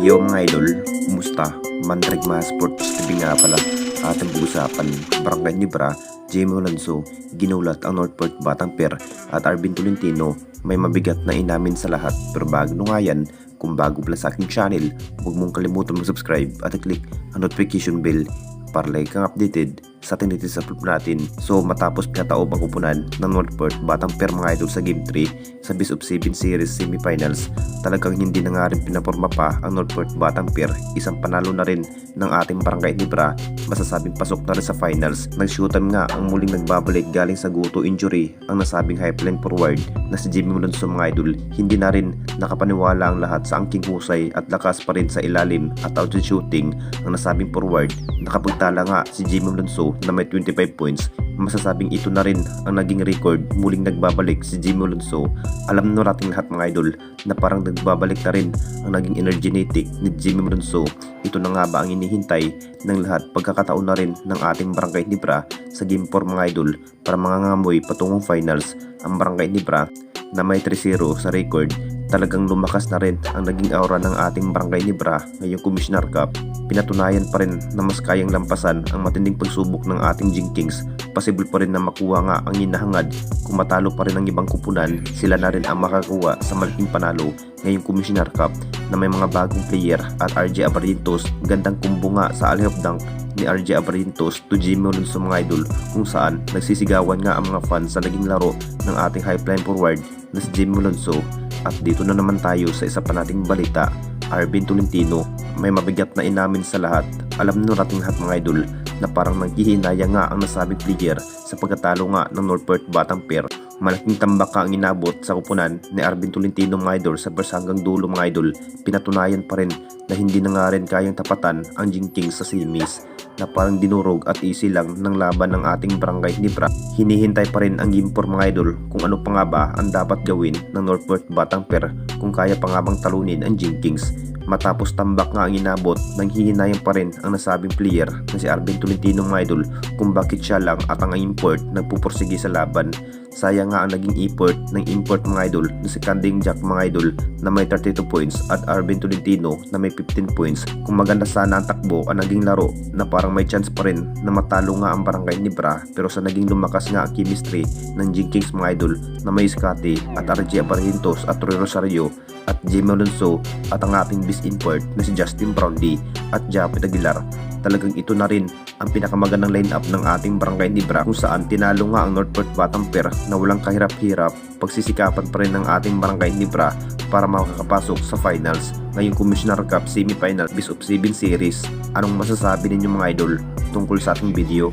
Yo mga idol, kumusta? Mandrag mga sports TV nga pala. Ating pag-usapan Barangay Nibra, Jamie Alonso, ginulat ang Northport Batang Per at Arvin Tolentino. May mabigat na inamin sa lahat pero bago nung yan, kung bago pala sa aking channel, huwag mong kalimutan mag-subscribe at i-click ang notification bell para like kang updated sa ating latest upload natin. So matapos pinataob ang kupunan ng Northport Batang Per mga idol sa Game 3 sa Best of 7 Series Semifinals, talagang hindi na nga rin pinaporma pa ang Northport Batang Per. Isang panalo na rin ng ating Barangay Nibra, masasabing pasok na rin sa finals. Nag-shootan nga ang muling nagbabalik galing sa guto injury ang nasabing pipeline forward na si Jimmy Alonso mga idol. Hindi na rin nakapaniwala ang lahat sa angking husay at lakas pa rin sa ilalim at out shooting ang nasabing forward. Nakapagtala nga si Jimmy Alonso na may 25 points. Masasabing ito na rin ang naging record muling nagbabalik si Jimmy Alonso. Alam na nating lahat mga idol na parang nagbabalik na rin ang naging energetic ni Jimmy Alonso. Ito na nga ba ang inihintay ng lahat pagkakataon na rin ng ating Barangay Nibra sa Game 4 mga idol para mangangamoy patungong finals ang Barangay Nibra na may 3-0 sa record talagang lumakas na rin ang naging aura ng ating Barangay Nibra ngayong Commissioner Cup. Pinatunayan pa rin na mas kayang lampasan ang matinding pagsubok ng ating Jing Kings. Posible pa rin na makuha nga ang hinahangad kung matalo pa rin ang ibang kupunan, sila na rin ang makakuha sa malaking panalo ngayong Commissioner Cup na may mga bagong player at RJ Abarientos. Gandang kumbo nga sa of dunk ni RJ Abarientos to Jimmy Alonso mga idol kung saan nagsisigawan nga ang mga fans sa naging laro ng ating highline forward na si Jimmy Alonso at dito na naman tayo sa isa pa nating balita. Arvin Tolentino may mabigat na inamin sa lahat. Alam na nating lahat mga idol na parang naghihinaya nga ang nasabing player sa pagkatalo nga ng Northport Batang Pair. Malaking tambak ka ang inabot sa kupunan ni Arvin Tolentino mga idol sa hanggang dulo mga idol. Pinatunayan pa rin na hindi na nga rin kayang tapatan ang Jing Kings sa semis na parang dinurog at easy lang ng laban ng ating barangay Nibra. Hinihintay pa rin ang game for mga idol kung ano pa nga ba ang dapat gawin ng Northport Batang Per kung kaya pa nga bang talunin ang Jing Kings. Matapos tambak nga ang inabot, nanghihinayang pa rin ang nasabing player na si Arvin Tolentino mga idol kung bakit siya lang at ang import nagpupursige sa laban. Sayang nga ang naging import ng import mga idol na si Kanding Jack mga idol na may 32 points at Arvin Tolentino na may 15 points. Kung maganda sana ang takbo ang naging laro na parang may chance pa rin na matalo nga ang barangay ni Bra pero sa naging lumakas nga ang chemistry ng Jing mga idol na may Scotty at RJ Abarrientos at Troy Rosario at Jimmy Alonso at ang ating bis import na si Justin Brownlee at Japet Aguilar talagang ito na rin ang pinakamagandang lineup ng ating barangay Nibra kung saan tinalo nga ang Northport Batang Per na walang kahirap-hirap pagsisikapan pa rin ng ating barangay Nibra para makakapasok sa finals ngayong Commissioner Cup Semifinal Best of 7 Series. Anong masasabi ninyo mga idol tungkol sa ating video?